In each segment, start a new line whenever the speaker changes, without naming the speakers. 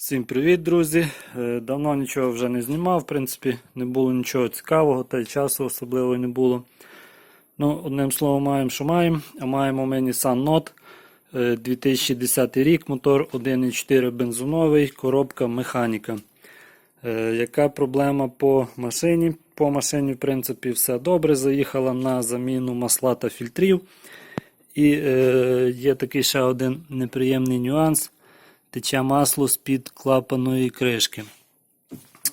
Всім привіт, друзі! Е, Давно нічого вже не знімав, в принципі, не було нічого цікавого, та й часу особливо не було. Ну, одним словом, маємо, що маємо. А маємо ми Nissan Note е, 2010 рік, мотор 1.4 бензиновий, коробка механіка. Е, Яка проблема по машині? По машині, в принципі, все добре. Заїхала на заміну масла та фільтрів. І е, є такий ще один неприємний нюанс. Тече масло з-під клапаної кришки.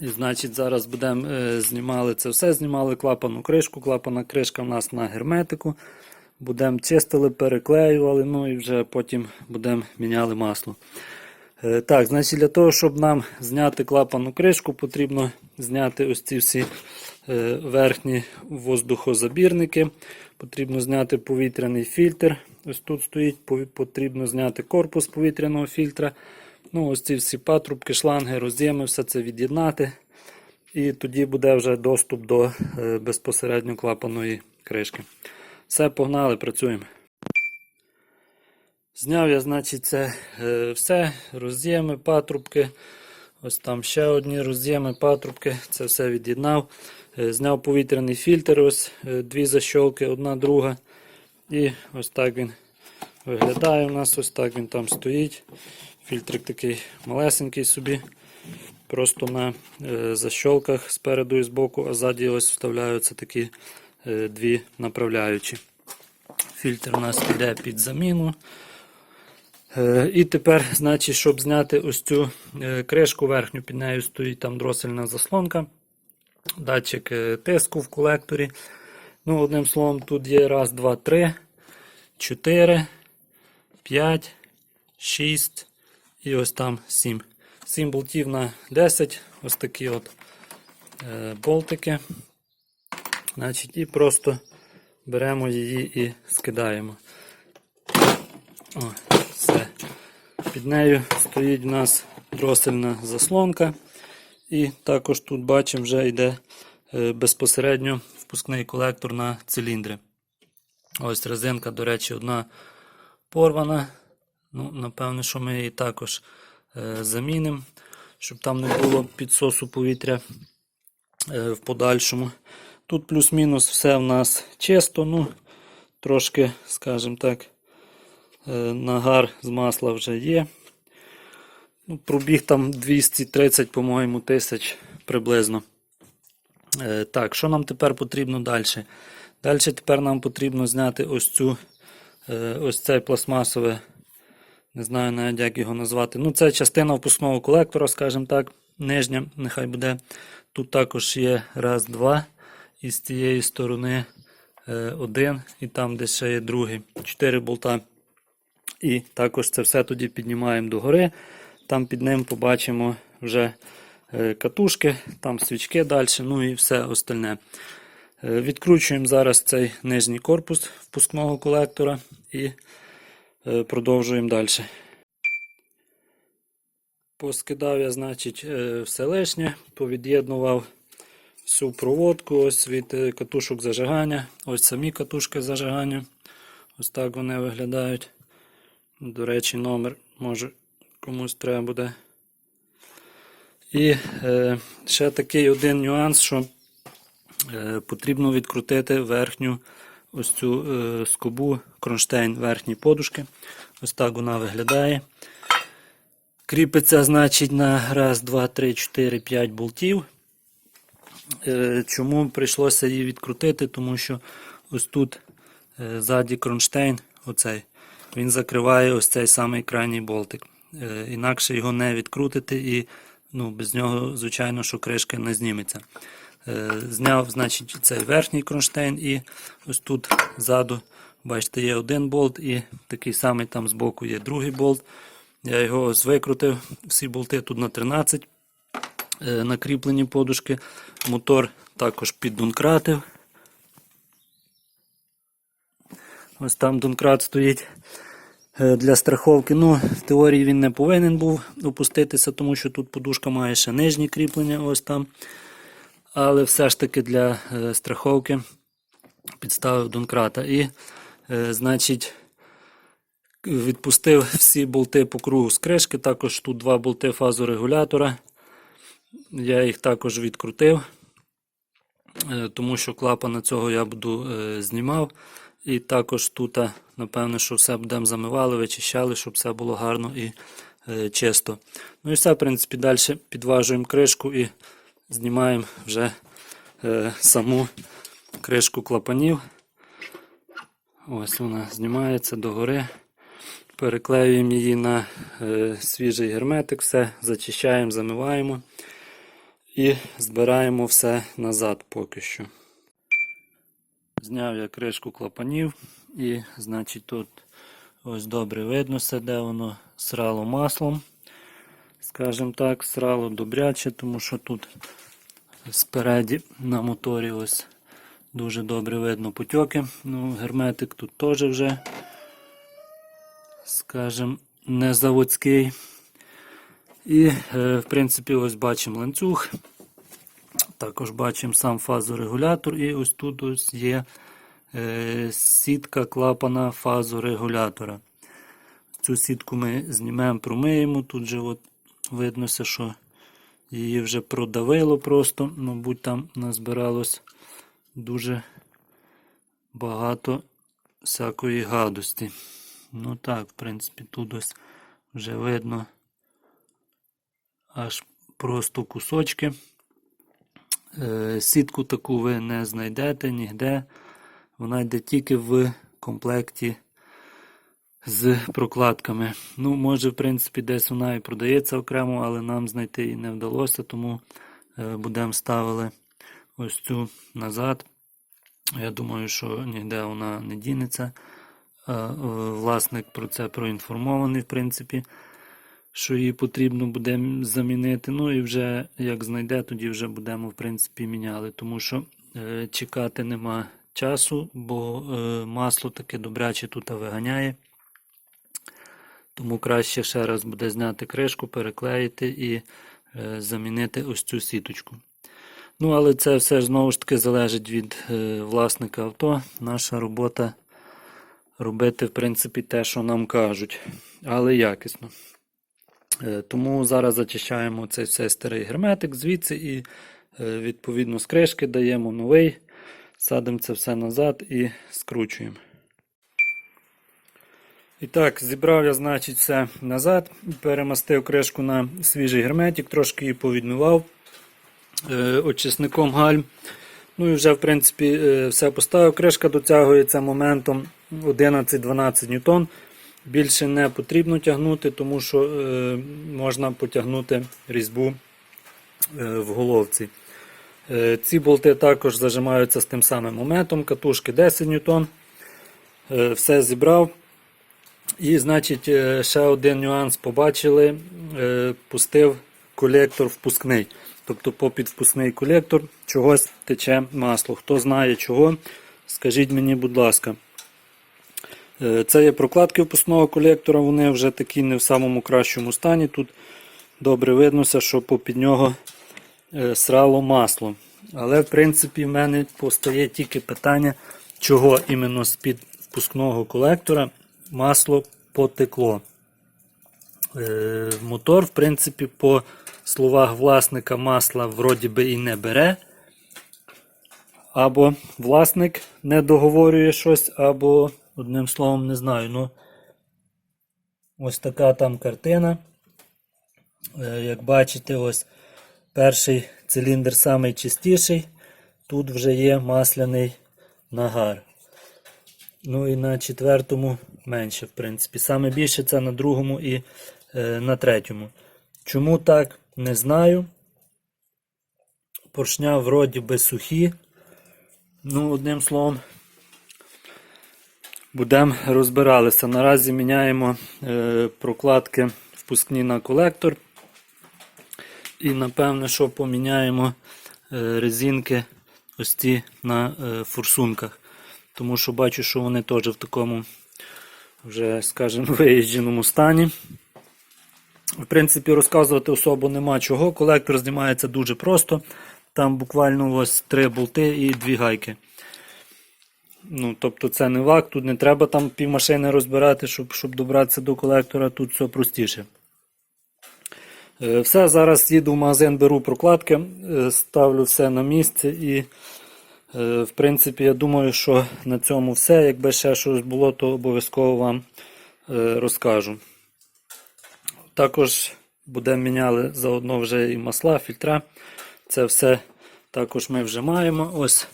І, значить, зараз будемо е, знімали це все. Знімали клапану кришку. Клапана кришка в нас на герметику. Будемо чистили, переклеювали, ну і вже потім будемо міняли масло. Е, так, значить, для того, щоб нам зняти клапану кришку, потрібно зняти ось ці всі е, верхні воздухозабірники. Потрібно зняти повітряний фільтр. Ось тут стоїть, потрібно зняти корпус повітряного фільтра. Ну, ось ці всі патрубки, шланги, роз'єми, все це від'єднати. І тоді буде вже доступ до е, безпосередньо клапаної кришки. Все, погнали, працюємо. Зняв я, значить, це е, все, роз'єми, патрубки. Ось там ще одні роз'єми, патрубки. Це все від'єднав. Е, Зняв повітряний фільтр, ось дві защолки, одна друга. І ось так він виглядає у нас, ось так він там стоїть. Фільтрик такий малесенький собі. Просто на е, защолках спереду і збоку, а ззаді ось вставляються такі е, дві направляючі. Фільтр у нас піде під заміну. Е, І тепер, значить, щоб зняти ось цю е, кришку верхню, під нею стоїть там дросельна заслонка, датчик е, тиску в колекторі. Ну, одним словом, тут є раз, два, три, чотири, п'ять, шість і ось там сім. Сім болтів на 10, ось такі от е, болтики. Значить, і просто беремо її і скидаємо. О, все. Під нею стоїть у нас дросельна заслонка. І також тут бачимо, вже йде е, безпосередньо впускний колектор на циліндри. Ось резинка, до речі, одна порвана. Ну, Напевно, що ми її також е, замінимо, щоб там не було підсосу повітря е, в подальшому. Тут плюс-мінус все в нас чисто, ну, трошки, скажімо так, е, нагар з масла вже є. Ну, пробіг там 230, по-моєму, тисяч приблизно. Е, Так, що нам тепер потрібно далі? Далі тепер нам потрібно зняти ось цю е, ось цей пластмасове, не знаю навіть як його назвати. Ну, це частина впускного колектора, скажімо так, нижня, нехай буде. Тут також є раз, два, і з цієї сторони е, один, і там десь ще є другий. Чотири болта. І також це все тоді піднімаємо догори. Там під ним побачимо вже катушки, там свічки далі, ну і все остальне. Е, Відкручуємо зараз цей нижній корпус впускного колектора і е, продовжуємо далі. Поскидав я, значить, е, все лишнє, повід'єднував всю проводку ось від е, катушок зажигання. Ось самі катушки зажигання. Ось так вони виглядають. До речі, номер може комусь треба буде. І е, ще такий один нюанс, що е, потрібно відкрутити верхню ось цю е, скобу кронштейн верхньої подушки. Ось так вона виглядає. Кріпиться, значить, на раз, два, три, чотири, п'ять болтів. Е, Чому прийшлося її відкрутити? Тому що ось тут е, ззаді кронштейн, оцей, він закриває ось цей самий крайній болтик. Е, Інакше його не відкрутити і ну, без нього, звичайно, що кришка не зніметься. Е, Зняв, значить, цей верхній кронштейн і ось тут ззаду, бачите, є один болт і такий самий там збоку є другий болт. Я його викрутив, всі болти тут на 13 е, накріплені подушки. Мотор також піддонкратив. Ось там донкрат стоїть для страховки. Ну, в теорії він не повинен був опуститися, тому що тут подушка має ще нижні кріплення, ось там. Але все ж таки для е, страховки підставив донкрата. І, е, значить, Відпустив всі болти по кругу з кришки. Також тут два болти фазорегулятора. Я їх також відкрутив, е, тому що клапана цього я буду е, знімав. І також тут, е, напевно, що все будемо замивали, вичищали, щоб все було гарно і е, чисто. Ну і все, в принципі, далі підважуємо кришку і знімаємо вже е, саму кришку клапанів. Ось вона знімається догори. Переклеюємо її на е, свіжий герметик, все зачищаємо, замиваємо і збираємо все назад поки що. Зняв я кришку клапанів і, значить, тут ось добре видно все, де воно срало маслом. Скажімо так, срало добряче, тому що тут спереді на моторі ось дуже добре видно потьоки. Ну, герметик тут теж вже, скажімо, не заводський. І, е, в принципі, ось бачимо ланцюг. Також бачимо сам фазорегулятор, і ось тут ось є е, сітка клапана фазорегулятора. Цю сітку ми знімемо, промиємо. Тут же от видно, що її вже продавило просто. Мабуть, там назбиралось дуже багато всякої гадості. Ну так, в принципі, тут ось вже видно аж просто кусочки. Е, Сітку таку ви не знайдете ніде. Вона йде тільки в комплекті з прокладками. Ну, може, в принципі, десь вона і продається окремо, але нам знайти і не вдалося, тому е, будемо ставили ось цю назад. Я думаю, що ніде вона не дінеться. Е, Власник про це проінформований, в принципі що її потрібно буде замінити. Ну і вже як знайде, тоді вже будемо в принципі міняли, тому що е, чекати нема часу, бо е, масло таке добряче тут виганяє. Тому краще ще раз буде зняти кришку, переклеїти і е, замінити ось цю сіточку. Ну, але це все знову ж таки залежить від е, власника авто. Наша робота робити, в принципі, те, що нам кажуть, але якісно. Е, Тому зараз зачищаємо цей цей старий герметик звідси і е, відповідно з кришки даємо новий, садимо це все назад і скручуємо. І так, зібрав я, значить, все назад, перемастив кришку на свіжий герметик, трошки її повідмивав е, очисником гальм. Ну і вже, в принципі, все поставив. Кришка дотягується моментом 11-12 ньютон. Більше не потрібно тягнути, тому що е, можна потягнути різьбу е, в головці. Е, ці болти також зажимаються з тим самим моментом, катушки 10 ньютон. Е, все зібрав. І, значить, е, ще один нюанс побачили. Е, пустив колектор впускний. Тобто попід впускний колектор чогось тече масло. Хто знає чого, скажіть мені, будь ласка. Е, Це є прокладки впускного колектора, вони вже такі не в самому кращому стані. Тут добре виднося, що попід нього е, срало масло. Але, в принципі, в мене постає тільки питання, чого іменно з-під впускного колектора масло потекло. Е, Мотор, в принципі, по словах власника масла вроді би і не бере. Або власник не договорює щось, або, одним словом, не знаю. Ну, ось така там картина. Е, Як бачите, ось перший циліндр самий чистіший. Тут вже є масляний нагар. Ну і на четвертому менше, в принципі. Саме більше це на другому і е, на третьому. Чому так, не знаю. Поршня вроді би сухі. Ну, одним словом, будемо розбиралися. Наразі міняємо е, прокладки впускні на колектор. І напевне, що поміняємо е, резинки ось ці на е, форсунках. Тому що бачу, що вони теж в такому вже, скажімо, виїждженому стані. В принципі, розказувати особо нема чого. Колектор знімається дуже просто. Там буквально ось три болти і дві гайки. Ну, тобто це не вак, тут не треба там півмашини розбирати, щоб, щоб добратися до колектора, тут все простіше. Е, Все, зараз їду в магазин, беру прокладки, е, ставлю все на місце і, е, в принципі, я думаю, що на цьому все. Якби ще щось було, то обов'язково вам розкажу. Також будемо міняли заодно вже і масла, фільтра. Це все також ми вже маємо. Ось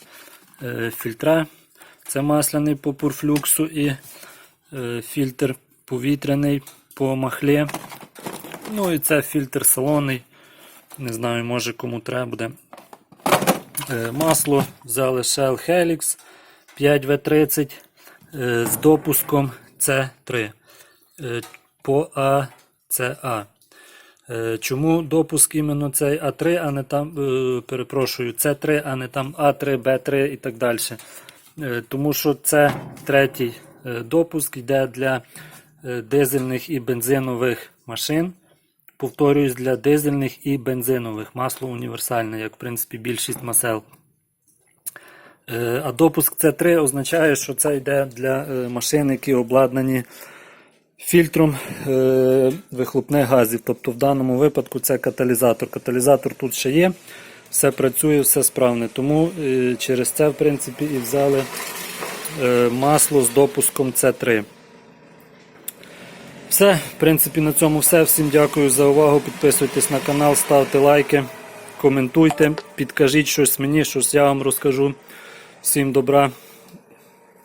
фільтра. Це масляний по пурфлюксу і е, фільтр повітряний по махлі. Ну і це фільтр салонний. Не знаю, може кому треба буде. Е, Масло взяли Shell Helix 5V30 е, з допуском C3 е, по ACA. Чому допуск іменно цей А3, а не там, перепрошую, С3, а не там А3, Б3 і так далі. Е, Тому що це третій е, допуск йде для е, дизельних і бензинових машин. Повторююсь, для дизельних і бензинових. Масло універсальне, як в принципі більшість масел. А допуск С3 означає, що це йде для машин, які обладнані фільтром вихлопних газів. Тобто в даному випадку це каталізатор. Каталізатор тут ще є, все працює, все справне. Тому е, через це, в принципі, і взяли е, масло з допуском С3. Все, в принципі, на цьому все. Всім дякую за увагу. Підписуйтесь на канал, ставте лайки, коментуйте, підкажіть щось мені, щось я вам розкажу. Всім добра.